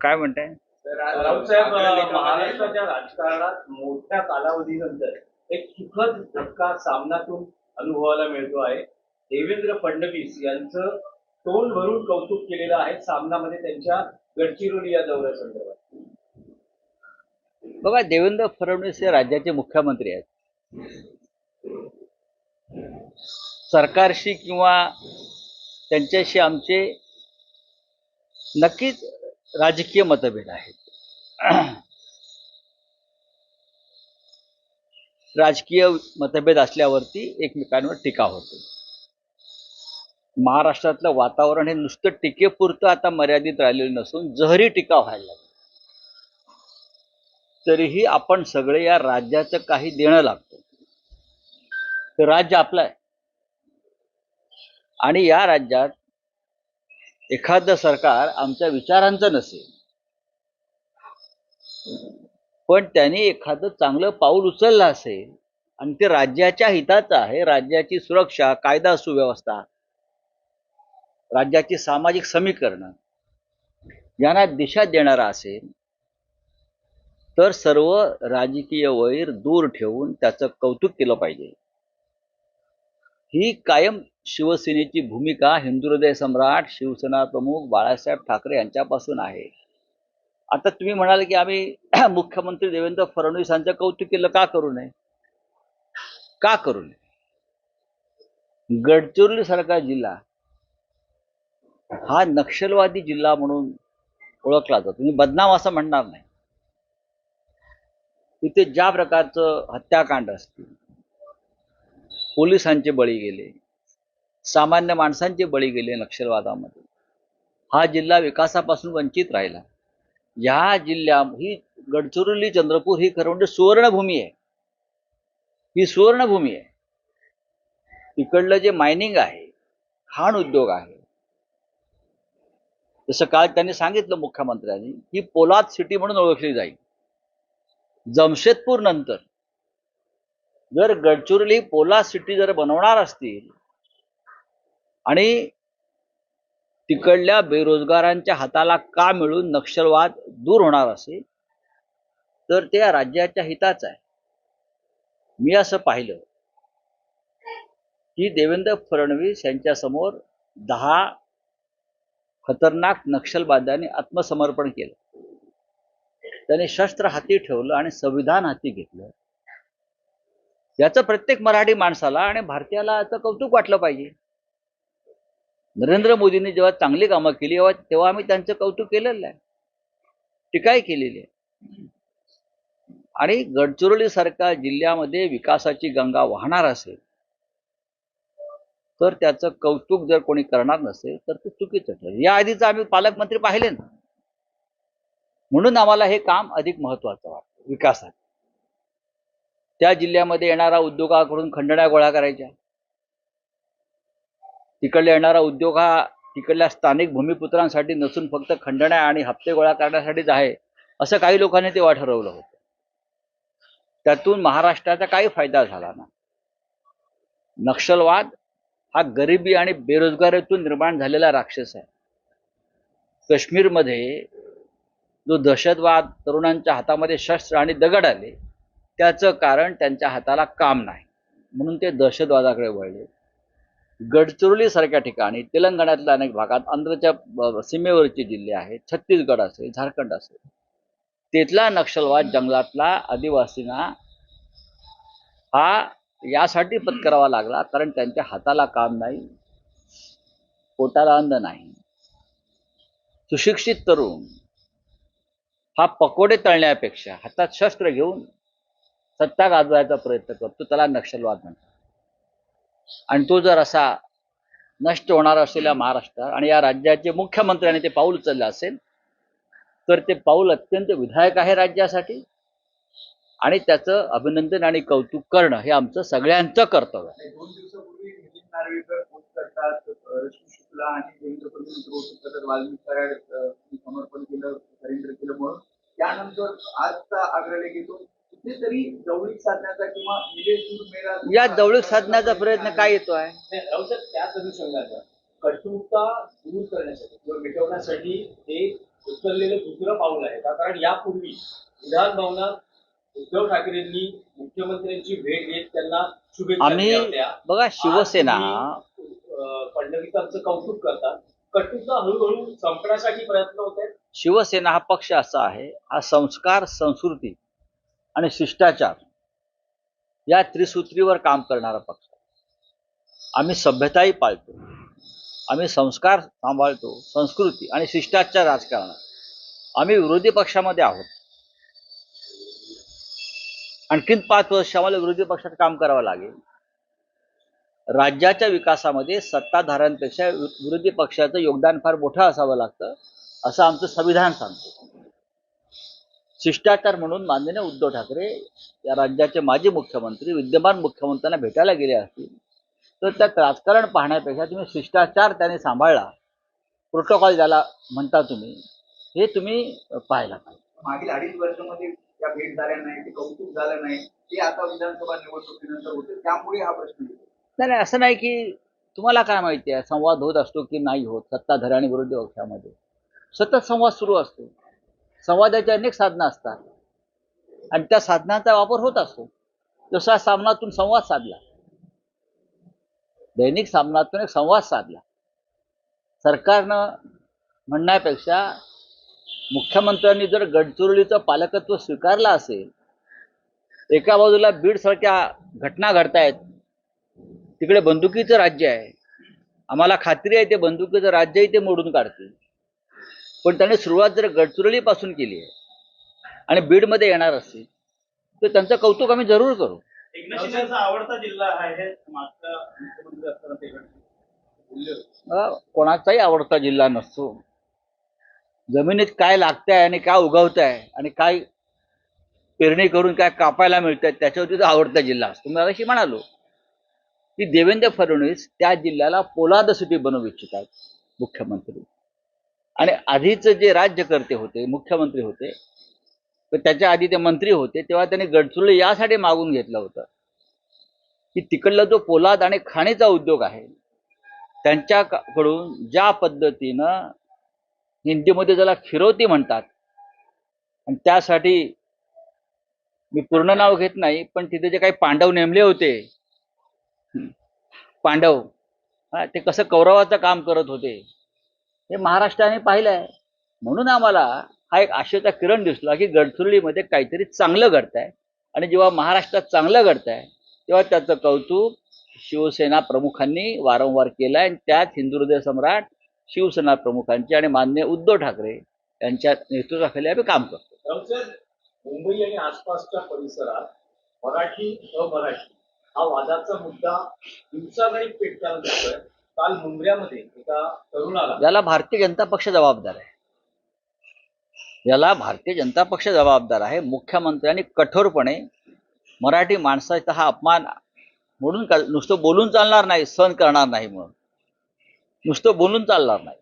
काय म्हणताय? राऊत साहेब अं, महाराष्ट्राच्या राजकारणात मोठ्या कालावधीनंतर एक सुखद धक्का सामनातून अनुभवायला मिळतो आहे. देवेंद्र फडणवीस यांचं तोंड भरून कौतुक केलेलं आहे सामनामध्ये त्यांच्या गडचिरोली या दौऱ्यासंदर्भात बघा देवेंद्र फडणवीस हे राज्याचे मुख्यमंत्री आहेत. सरकारशी किंवा त्यांच्याशी आमचे नक्कीच राजकीय मतभेद आहेत. राजकीय मतभेद असल्यावरती एकमेकांवर टीका होते. महाराष्ट्रातलं वातावरण हे नुसतं टीकेपुरतं आता मर्यादित राहिलेलं नसून जहरी टीका व्हायला लागली. तरीही आपण सगळे या राज्याचं काही देणं लागतो. तर राज्य आपलं आहे. आणि या राज्यात एखादं सरकार आमच्या विचारांचं नसेल. पण त्यांनी एखादं चांगलं पाऊल उचललं असेल आणि ते राज्याच्या हिताचं आहे राज्याची सुरक्षा कायदा सुव्यवस्था राज्याची सामाजिक समीकरणं यांना दिशा देणारा असेल तर सर्व राजकीय वैर दूर ठेवून त्याचं कौतुक केलं पाहिजे. ही कायम शिवसेनेची भूमिका हिंदू हृदय सम्राट शिवसेना प्रमुख बाळासाहेब ठाकरे यांच्यापासून आहे. आता तुम्ही म्हणाल की आम्ही मुख्यमंत्री देवेंद्र फडणवीस यांचं कौतुक केलं का करू नये? का करू नये? गडचिरोली सारखा जिल्हा हा नक्षलवादी जिल्हा म्हणून ओळखला जातो. तुम्ही बदनाम असं म्हणणार नाही. तिथे ज्या प्रकारचं हत्याकांड असतील पोलिसांचे बळी गेले. सामान्य माणसांचे बळी गेले नक्षलवादामध्ये. हा जिल्हा विकासापासून वंचित राहिला. या जिल्ह्या ही गडचिरोली चंद्रपूर ही खरं म्हणजे सुवर्णभूमी आहे. ही सुवर्णभूमी आहे. तिकडलं जे मायनिंग आहे खाण उद्योग आहे. जसं काल त्यांनी सांगितलं मुख्यमंत्र्यांनी ही पोलाद सिटी म्हणून ओळखली जाईल. जमशेदपूर नंतर जर गडचिरोली पोला सिटी जर बनवणार असतील आणि तिकडल्या बेरोजगारांच्या हाताला का मिळून नक्षलवाद दूर होणार असेल तर ते राज्याच्या हिताच आहे. मी असं पाहिलं की देवेंद्र फडणवीस यांच्यासमोर दहा खतरनाक नक्षलवाद्यांनी आत्मसमर्पण केलं. त्याने शस्त्र हाती ठेवलं आणि संविधान हाती घेतलं. याचं प्रत्येक मराठी माणसाला आणि भारतीयाला याचं कौतुक वाटलं पाहिजे. नरेंद्र मोदींनी जेव्हा चांगली कामं केली तेव्हा आम्ही त्यांचं कौतुक केलेलं आहे. टीकाही केलेली आहे. आणि गडचिरोली सारख्या जिल्ह्यामध्ये विकासाची गंगा वाहणार असेल तर त्याचं कौतुक जर कोणी करणार नसेल तर ते चुकीचं ठरेल. या आधीच आम्ही पालकमंत्री पाहिले ना. म्हणून आम्हाला हे काम अधिक महत्वाचं वाटतं विकासात त्या जिल्ह्यामध्ये येणारा उद्योगाकडून खंडण्या गोळा करायच्या? तिकडल्या येणारा उद्योग हा तिकडल्या स्थानिक भूमिपुत्रांसाठी नसून फक्त खंडण्या आणि हप्ते गोळा करण्यासाठीच आहे असं काही लोकांनी तेव्हा ठरवलं होतं. त्यातून महाराष्ट्राचा काही फायदा झाला ना नक्षलवाद हा गरिबी आणि बेरोजगारीतून निर्माण झालेला राक्षस आहे. काश्मीरमध्ये जो दहशतवाद तरुणांच्या हातामध्ये शस्त्र आणि दगड आले त्याचं कारण त्यांच्या हाताला काम नाही. म्हणून ते दहशतवादाकडे वळले. गडचिरोली सारख्या ठिकाणी तेलंगणातल्या अनेक भागात आंध्रच्या सीमेवरचे जिल्हे आहेत छत्तीसगड असेल झारखंड असेल. तिथला नक्षलवाद जंगलातला आदिवासींना हा यासाठी पत्करावा लागला कारण त्यांच्या हाताला काम नाही पोटाला अंध नाही. सुशिक्षित तरुण हा पकोडे तळण्यापेक्षा हातात शस्त्र घेऊन सत्ता गाजवायचा प्रयत्न करतो त्याला नक्षलवाद म्हणतात. आणि तो जर असा नष्ट होणार असलेल्या महाराष्ट्रात आणि या राज्याचे मुख्यमंत्र्यांनी ते पाऊल उचललं असेल तर ते पाऊल अत्यंत विधायक आहे राज्यासाठी आणि त्याचं अभिनंदन आणि कौतुक करणं हे आमचं सगळ्यांचं कर्तव्य आहे. आणि देवेंद्र समर्पण केलं केलं म्हणून. त्यानंतर आजचा आग्रह घेतो कुठेतरी जवळीक साधण्याचा किंवा निलेश या जवळीक साधण्याचा प्रयत्न काय येतो आहे? त्याच अनुषंगाचा कटुता दूर करण्यासाठी किंवा मिटवण्यासाठी एक उचललेलं दुसरं पाऊल आहे. का? कारण यापूर्वी विधान भवनात उद्धव ठाकरेंनी मुख्यमंत्र्यांची भेट घेत त्यांना शुभेच्छा बघा शिवसेना फडणवीसांचं कौतुक करतात कटुता हळूहळू संपण्यासाठी प्रयत्न होत आहेत. शिवसेना हा पक्ष असा आहे हा संस्कार संस्कृती आणि शिष्टाचार या त्रिसूत्रीवर काम करणारा पक्ष. आम्ही सभ्यताही पाळतो. आम्ही संस्कार सांभाळतो संस्कृती आणि शिष्टाचार राजकारणात. आम्ही विरोधी पक्षामध्ये आहोत. आणखीन पाच वर्ष आम्हाला विरोधी पक्षात काम करावं लागेल. राज्याच्या विकासामध्ये सत्ताधाऱ्यांपेक्षा विरोधी पक्षाचं योगदान फार मोठं असावं लागतं असं आमचं संविधान सांगतं. शिष्टाचार म्हणून माननीय उद्धव ठाकरे या राज्याचे माजी मुख्यमंत्री विद्यमान मुख्यमंत्र्यांना भेटायला गेले असतील. तर त्यात राजकारण पाहण्यापेक्षा तुम्ही शिष्टाचार त्याने सांभाळला. प्रोटोकॉल ज्याला म्हणता तुम्ही हे तुम्ही पाहायला पाहिजे. मागील अडीच वर्षामध्ये त्या भेट झाल्या नाही ते कौतुक झालं नाही ते आता विधानसभा निवडणुकीनंतर होते त्यामुळे हा प्रश्न नाही नाही असं नाही की तुम्हाला काय माहिती आहे संवाद होत असतो की नाही होत सत्ताधारी आणि विरोधी पक्षामध्ये. सतत संवाद सुरू असतो. संवादाची अनेक साधनं असतात. आणि त्या साधनांचा वापर होत असतो. जसा सामनातून संवाद साधला. दैनिक सामनातून एक संवाद साधला. सरकारनं म्हणण्यापेक्षा मुख्यमंत्र्यांनी जर गडचिरोलीचं पालकत्व स्वीकारलं असेल एका बाजूला बीडसारख्या घटना घडतायत तिकडे बंदुकीचं राज्य आहे. आम्हाला खात्री आहे ते बंदुकीचं राज्यही ते मोडून काढतील. पण त्याने सुरुवात जर गडचिरोलीपासून केली आहे आणि बीडमध्ये येणार असतील तर त्यांचं कौतुक आम्ही जरूर करू. एकनाथ शिंदेचा आवडता जिल्हा आहे मागचा मुख्यमंत्री असताना ते बोलले होते. अं, कोणाचाही आवडता जिल्हा नसतो. जमिनीत काय लागतंय आणि काय उगवत आहे आणि काय पेरणी करून काय कापायला मिळतंय त्याच्यावरती तो आवडता जिल्हा असतो. मी अशी म्हणालो की देवेंद्र फडणवीस त्या जिल्ह्याला पोलाद सिटी बनवू इच्छितात मुख्यमंत्री. आणि आधीच जे राज्यकर्ते होते मुख्यमंत्री होते तर त्याच्या आधी ते मंत्री होते तेव्हा त्यांनी गडचिरोली यासाठी मागून घेतलं होतं. की तिकडला जो पोलाद आणि खाणीचा उद्योग आहे त्यांच्याकडून ज्या पद्धतीनं हिंदीमध्ये ज्याला फिरवती म्हणतात आणि त्यासाठी मी पूर्ण नाव घेत नाही पण तिथे जे काही पांडव नेमले होते पांडव हा, ते कसं कौरवाचं काम करत होते हे महाराष्ट्राने पाहिलं आहे म्हणून आम्हाला हा एक आशेचा किरण दिसला की गडचिरोलीमध्ये काहीतरी चांगलं घडतंय. आणि जेव्हा महाराष्ट्रात चांगलं घडतंय तेव्हा त्याचं कौतुक शिवसेना प्रमुखांनी वारंवार केलं आहे आणि त्यात हिंदू हृदय सम्राट शिवसेना प्रमुखांचे आणि मान्य उद्धव ठाकरे यांच्या नेतृत्वाखाली आम्ही काम करतो. मुंबई आणि आसपासच्या परिसरात मराठी अमराठी हा वादाचा मुद्दा दिवसागणिक पेटताना दिसतोय. काल मुंबऱ्यामध्ये एका तरुणाला याला भारतीय जनता पक्ष जबाबदार आहे. याला भारतीय जनता पक्ष जबाबदार आहे. मुख्यमंत्र्यांनी कठोरपणे मराठी माणसाचा हा अपमान म्हणून का नुसतं बोलून चालणार नाही सहन करणार नाही म्हणून. नुसतं बोलून चालणार नाही.